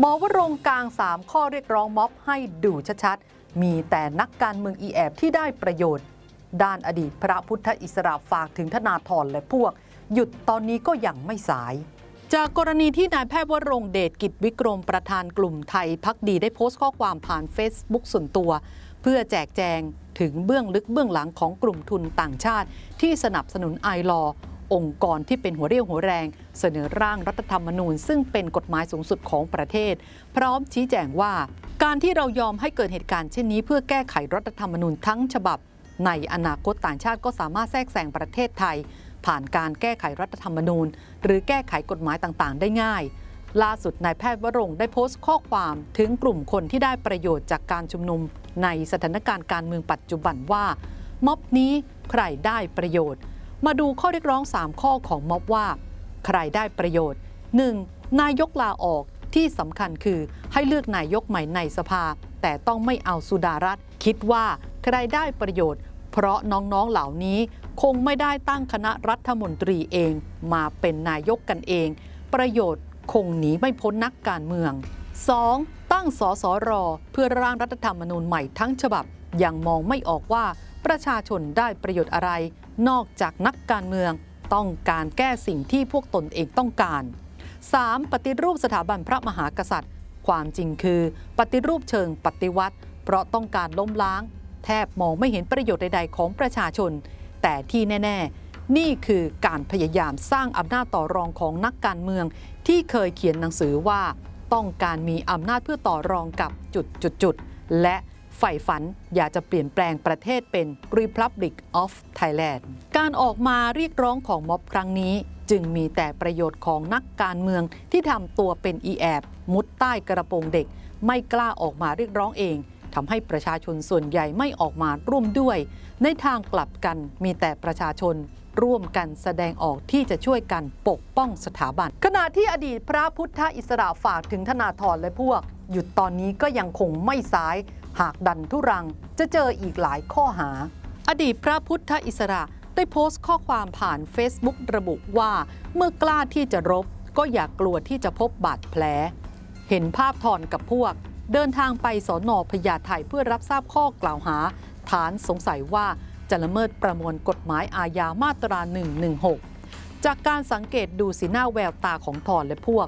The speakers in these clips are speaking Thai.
หมอวรงกลาง 3 ข้อเรียกร้องม็อบให้ดูชัดๆ มีแต่นักการเมืองอีแอบที่ได้ประโยชน์ ด้านอดีตพระพุทธอิสระฝากถึงธนาธรและพวก หยุดตอนนี้ก็ยังไม่สาย จากกรณีที่นายแพทย์วรงเดชกิจวิกรมประธานกลุ่มไทยพักดีได้โพสต์ข้อความผ่าน Facebook ส่วนตัว เพื่อแจกแจงถึงเบื้องลึกเบื้องหลังของกลุ่มทุนต่างชาติ ที่สนับสนุนไอรอ องค์กรที่เป็นหัวเรี่ยวหัวแรง เสนอร่างรัฐธรรมนูญ ซึ่งเป็นกฎหมายสูงสุดของประเทศ พร้อมชี้แจงว่า การที่เรายอมให้เกิดเหตุการณ์เช่นนี้ เพื่อแก้ไขรัฐธรรมนูญทั้งฉบับ ในอนาคตต่างชาติก็สามารถแทรกแซงประเทศไทย ผ่านการแก้ไขรัฐธรรมนูญ หรือแก้ไขกฎหมายต่างๆ ได้ง่ายล่าสุดนายแพทย์วรงได้โพสต์ข้อความถึงกลุ่มคนที่ได้ประโยชน์จากการชุมนุม ในสถานการณ์การเมืองปัจจุบันว่า ม็อบนี้ใครได้ประโยชน์ มาดูข้อเรียกร้อง 3 ข้อของม็อบว่า ใครได้ประโยชน์ 1. นายกลาออกที่สำคัญคือให้เลือกนายกใหม่ในสภา แต่ต้องไม่เอาสุดารัฐคิดว่าใครได้ประโยชน์ เพราะน้องๆเหล่านี้คงไม่ได้ตั้งคณะรัฐมนตรีเอง มาเป็นนายกกันเอง ประโยชน์คงหนีไม่พ้นนักการเมือง 2. ตั้งสสร เพื่อร่างรัฐธรรมนูญใหม่ทั้งฉบับยังมองไม่ออกว่า ประชาชนได้ประโยชน์อะไร นอกจากนักการเมืองต้องการแก้สิ่งที่พวกตนเองต้องการ 3. ปฏิรูปสถาบันพระมหากษัตริย์ ความจริงคือ ปฏิรูปเชิงปฏิวัติ เพราะต้องการล้มล้าง แทบมองไม่เห็นประโยชน์ใดๆ ของประชาชน แต่ที่แน่ ๆ นี่คือการพยายามสร้างอำนาจต่อรองของนักการเมือง ที่เคยเขียนหนังสือว่า ต้องการมีอำนาจเพื่อต่อรองกับจุดจุดจุดๆและ ใฝ่ฝันอยากจะเปลี่ยนแปลงประเทศเป็น Republic of Thailand การออกมาเรียกร้องของม็อบครั้งนี้ จึงมีแต่ประโยชน์ของนักการเมืองที่ทำตัวเป็นอีแอบมุดใต้กระโปรงเด็ก ไม่กล้าออกมาเรียกร้องเองทำให้ประชาชนส่วนใหญ่ไม่ออกมาร่วมด้วย ในทางกลับกันมีแต่ประชาชนร่วมกันแสดงออกที่จะช่วยกันปกป้องสถาบัน ขณะที่อดีตพระพุทธอิสระฝากถึงธนาธรและพวก หยุดตอนนี้ก็ยังคงไม่สาย หากดันทุรังจะเจออีกหลายข้อหา อดีตพระพุทธอิสระได้โพสต์ข้อความผ่าน Facebook ระบุว่า เมื่อกล้าที่จะรบ ก็อย่ากกลัวที่จะพบบาดแผล เห็นภาพถอนกับพวก เดินทางไปสอนอพญาไทเพื่อรับทราบข้อกล่าวหา ฐานสงสัยว่าจะละเมิดประมวลกฎหมายอาญามาตรา 116 จากการสังเกตดูสีหน้าแววตาของถอนและพวก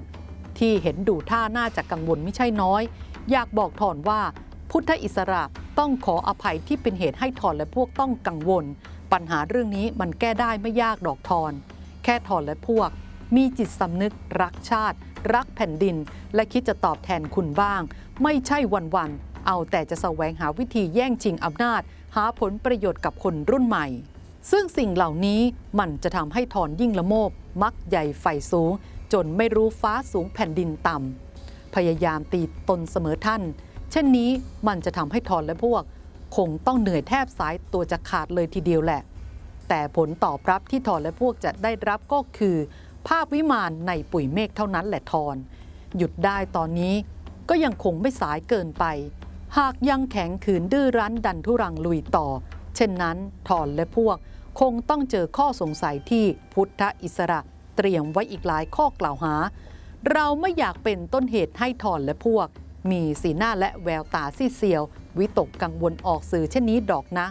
ที่เห็นดูท่าน่าจะกังวลไม่ใช่น้อย อยากบอกถอนว่า พุทธอิสระต้องขออภัยที่เป็นเหตุให้ถอนและพวกต้องกังวล ปัญหาเรื่องนี้มันแก้ได้ไม่ยากดอกทอน แค่ถอนและพวก มีจิตสำนึก รักชาติ รักแผ่นดิน และคิดจะตอบแทนคุณบ้าง ไม่ใช่วันๆเอาแต่จะแสวงหาวิธีแย่งชิงอำนาจ หาผลประโยชน์กับคนรุ่นใหม่ ซึ่งสิ่งเหล่านี้มันจะทำให้ถอนยิ่งละโมบ มักใหญ่ไฟสูง จนไม่รู้ฟ้าสูงแผ่นดินต่ำพยายามตีตนเสมอท่าน เช่นนี้มันจะทำให้ทอนและพวก คงต้องเหนื่อยแทบสายตัวจะขาดเลยทีเดียวแหละ แต่ผลตอบรับที่ทอนและพวกจะได้รับก็คือ ภาพวิมานในปุ๋ยเมฆเท่านั้นแหละทอน หยุดได้ตอนนี้ก็ยังคงไม่สายเกินไป หากยังแข็งขืนดื้อรั้นดันทุรังลุยต่อ เช่นนั้นทอนและพวก คงต้องเจอข้อสงสัยที่พุทธอิสระเตรียมไว้อีกหลายข้อกล่าวหา เราไม่อยากเป็นต้นเหตุให้ทอนและพวก มีสีหน้าและแววตาซีเซียว วิตกกังวลออกสื่อเช่นนี้ดอกนะ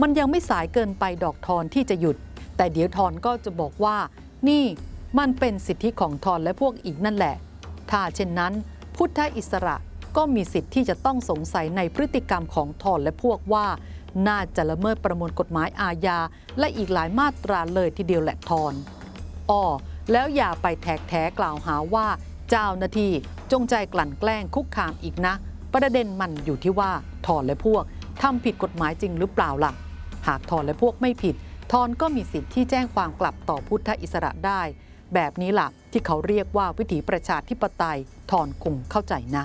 มันยังไม่สายเกินไปดอกทอนที่จะหยุด แต่เดี๋ยวทอนก็จะบอกว่า นี่มันเป็นสิทธิของทอนและพวกอีกนั่นแหละ ถ้าเช่นนั้น พุทธอิสระก็มีสิทธิ์ที่จะต้องสงสัยในพฤติกรรมของทอนและพวกว่า น่าจะละเมิดประมวลกฎหมายอาญา และอีกหลายมาตราเลยทีเดียวแหละทอนอ้อแล้วอย่าไปแทกแท้กล่าวหาว่า เจ้าหน้าที่ จงใจกลั่นแกล้งคุกคามอีกนะ ประเด็นมันอยู่ที่ว่าทอนและพวกทำผิดกฎหมายจริงหรือเปล่าล่ะ หากทอนและพวกไม่ผิด ทอนก็มีสิทธิ์ที่แจ้งความกลับต่อพุทธอิสระได้ แบบนี้ล่ะที่เขาเรียกว่าวิถีประชาธิปไตยทอนคงเข้าใจนะ